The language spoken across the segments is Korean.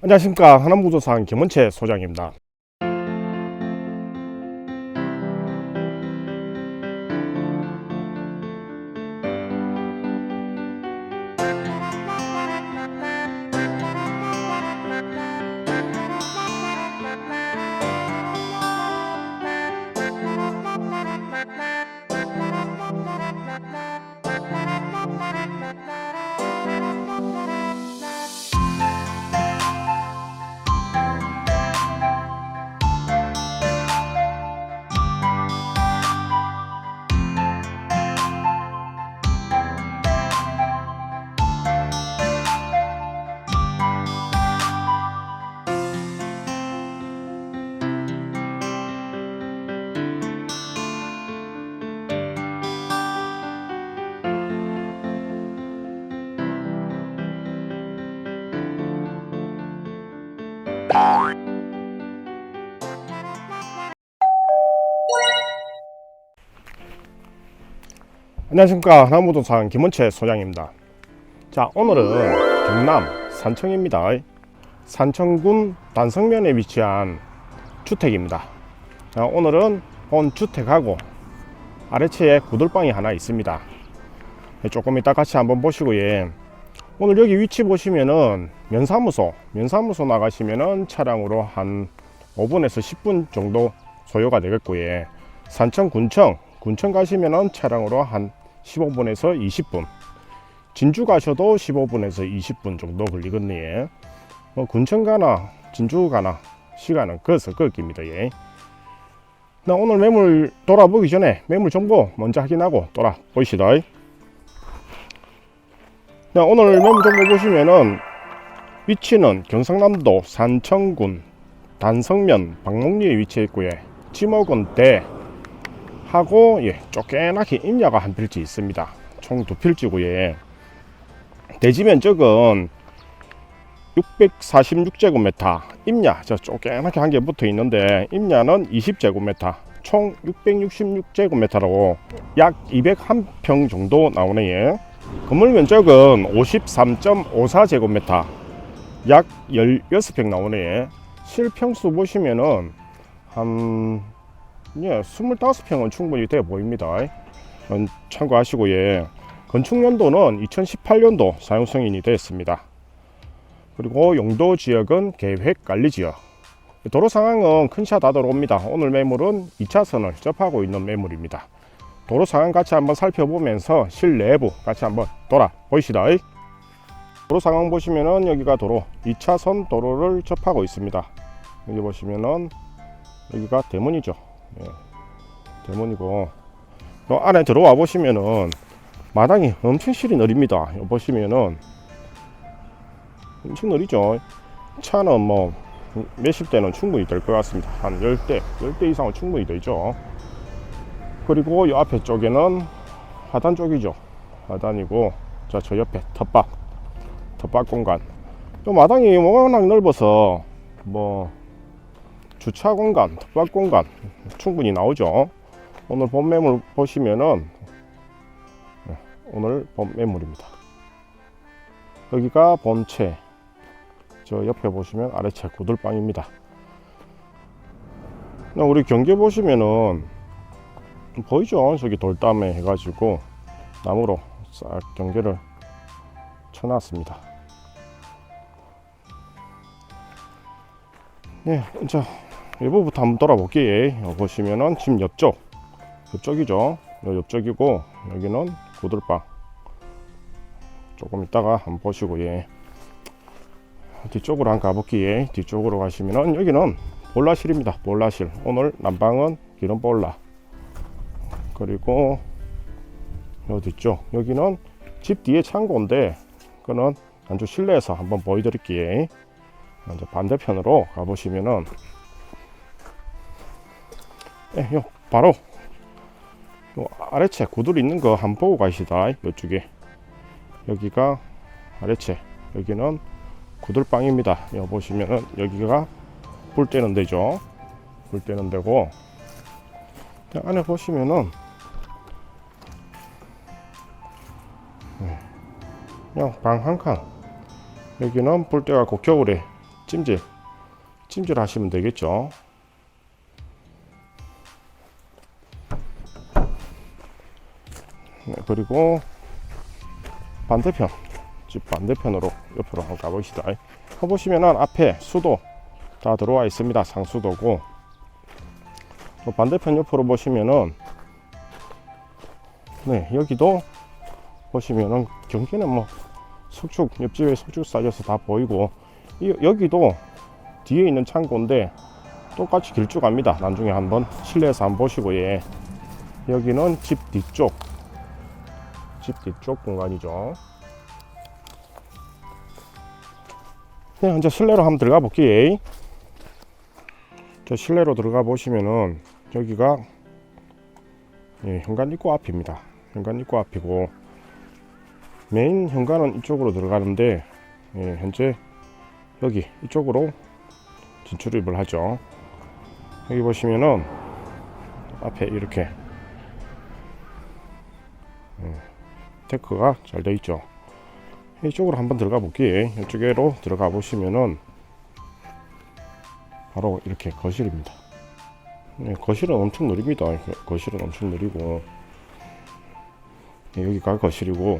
안녕하십니까 하남부도산 김원채 소장입니다. 안녕하십니까 하남부도산 김원채 소장입니다. 자 오늘은 경남 산청입니다. 산청군 단성면에 위치한 주택입니다. 자, 오늘은 본 주택하고 아래채에 구들방이 하나 있습니다. 네, 조금 이따 같이 한번 보시고요. 오늘 여기 위치 보시면은 면사무소, 면사무소 나가시면은 차량으로 한 5분에서 10분 정도 소요가 되겠고요. 산청 군청, 군청 가시면은 차량으로 한 15분에서 20분. 진주 가셔도 15분에서 20분 정도 걸리겠네요. 뭐 군청 가나 진주 가나 시간은 그서 꺾입니다. 예. 나 오늘 매물 돌아보기 전에 매물 정보 먼저 확인하고 돌아보시다. 자, 오늘 매물 정보 보시면은 위치는 경상남도 산청군 단성면 박목리에 위치해 있고요. 지목은 대 하고 예, 쫓겨나게 임야가 한 필지 있습니다. 총 두 필지고요. 대지 면적은 646제곱미터, 임야 저 쫓겨나게 한 개 붙어 있는데 임야는 20제곱미터, 총 666제곱미터로 약 201평 정도 나오네요. 건물 면적은 53.54제곱미터, 약 16평 나오네요. 실평수 보시면은 한 예, 25평은 충분히 돼 보입니다. 음, 참고하시고 예. 건축 연도는 2018년도 사용 승인이 됐습니다. 그리고 용도 지역은 계획 관리 지역. 도로 상황은 큰차 다 들어옵니다. 오늘 매물은 2차선을 접하고 있는 매물입니다. 도로 상황 같이 한번 살펴보면서 실내부 같이 한번 돌아 보시다. 도로 상황 보시면은 여기가 도로 2차선 도로를 접하고 있습니다. 여기 보시면은 여기가 대문이죠. 예, 대문이고 요 안에 들어와 보시면은 마당이 엄청 실이 느립니다. 요 보시면은 엄청 느리죠. 차는 뭐 몇십 대는 충분히 될 것 같습니다. 한 10대, 10대 이상은 충분히 되죠. 그리고 이 앞에 쪽에는 하단 쪽이죠. 하단이고 자저 옆에 텃밭, 텃밭 공간. 또 마당이 워낙 넓어서 뭐 주차 공간, 텃밭 공간 충분히 나오죠. 오늘 본 매물 보시면은 네, 오늘 본 매물입니다. 여기가 본체, 저 옆에 보시면 아래채 구들방입니다. 나 우리 경계 보시면은 보이죠? 저기 돌담에 해가지고 나무로 싹 경계를 쳐놨습니다. 네, 자 일부부터 한번 돌아볼게요. 여기 보시면은 지금 옆쪽, 옆쪽이죠. 요 옆쪽이고 여기는 구들방. 조금 이따가 한번 보시고 예. 뒤쪽으로 한번 가볼게요. 뒤쪽으로 가시면은 여기는 볼라실입니다. 볼라실. 오늘 난방은 기름 볼라. 그리고 요 뒤쪽 여기는 집 뒤에 창고인데 그거는 안주 실내에서 한번 보여드릴게요. 먼저 반대편으로 가보시면은 예, 요 바로 요 아래채 구들 있는 거 한번 보고 가시다. 이쪽에 여기가 아래채 여기는 구들방입니다. 여기 보시면은 여기가 불 때는 데죠. 불 때는 자, 안에 보시면은 네, 그냥 방 한 칸. 여기는 불 때가 꼭 겨울에 찜질 찜질 하시면 되겠죠. 그리고 반대편 집 반대편으로 옆으로 한번 가봅시다. 가보시면은 앞에 수도 다 들어와 있습니다. 상수도고 또 반대편 옆으로 보시면은 네 여기도 보시면은 경기는 뭐 석축 옆집에 석축 쌓여서 다 보이고 이, 여기도 뒤에 있는 창고인데 똑같이 길쭉합니다. 나중에 한번 실내에서 한번 보시고 예 여기는 집 뒤쪽 집 뒤쪽 공간이죠. 네, 이제 실내로 한번 들어가 볼게요. 저 실내로 들어가 보시면은 여기가 예, 현관 입구 앞입니다. 현관 입구 앞이고 메인 현관은 이쪽으로 들어가는데 예, 현재 여기 이쪽으로 진출입을 하죠. 여기 보시면은 앞에 이렇게 음, 테크가 잘 되어 있죠. 이쪽으로 한번 들어가 볼게요. 이쪽으로 들어가 보시면은 바로 이렇게 거실입니다. 네, 거실은 엄청 느립니다. 거실은 엄청 느리고 네, 여기가 거실이고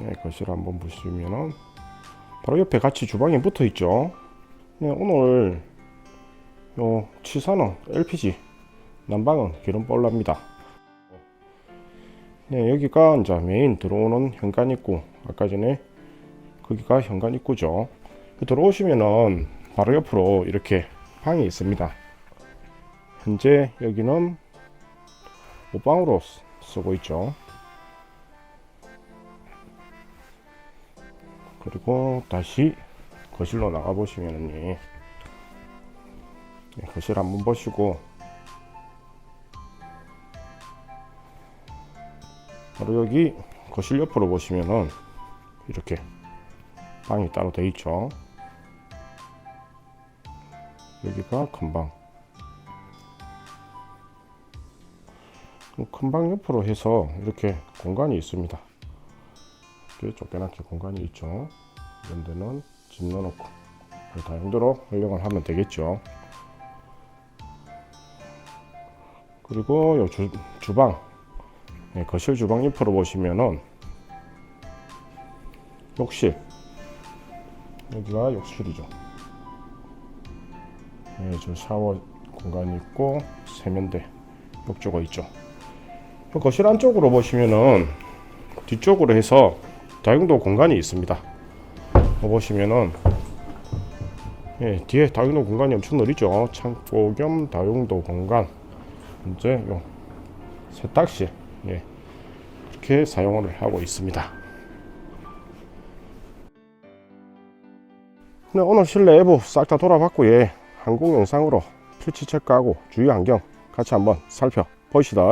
네, 거실 한번 보시면은 바로 옆에 같이 주방이 붙어 있죠. 네, 오늘 요 치사는 LPG 난방은 기름 볼랍니다. 네, 여기가 이제 메인 들어오는 현관 입구. 아까 전에 거기가 현관 입구죠. 들어오시면은 바로 옆으로 이렇게 방이 있습니다. 현재 여기는 옷방으로 쓰- 쓰고 있죠. 그리고 다시 거실로 나가 보시면은 예, 거실 한번 보시고 바로 여기 거실 옆으로 보시면은 이렇게 방이 따로 돼 있죠. 여기가 큰 방. 큰방 옆으로 해서 이렇게 공간이 있습니다. 이렇게 쫓겨나게 공간이 있죠. 이런 데는 짐 넣어놓고 다용도로 활용을 하면 되겠죠. 그리고 요 주, 주방 네, 거실 주방 옆으로 보시면은 욕실 여기가 욕실이죠. 네, 저 샤워 공간이 있고 세면대 욕조가 있죠. 그 거실 안쪽으로 보시면은 뒤쪽으로 해서 다용도 공간이 있습니다. 어, 보시면은 예, 뒤에 다용도 공간이 엄청 느리죠. 창고 겸 다용도 공간. 이제 요 세탁실 예, 이렇게 사용을 하고 있습니다. 네, 오늘 실내 외부 싹 다 돌아봤고 예, 항공 영상으로 필치 체크하고 주위 환경 같이 한번 살펴보시다.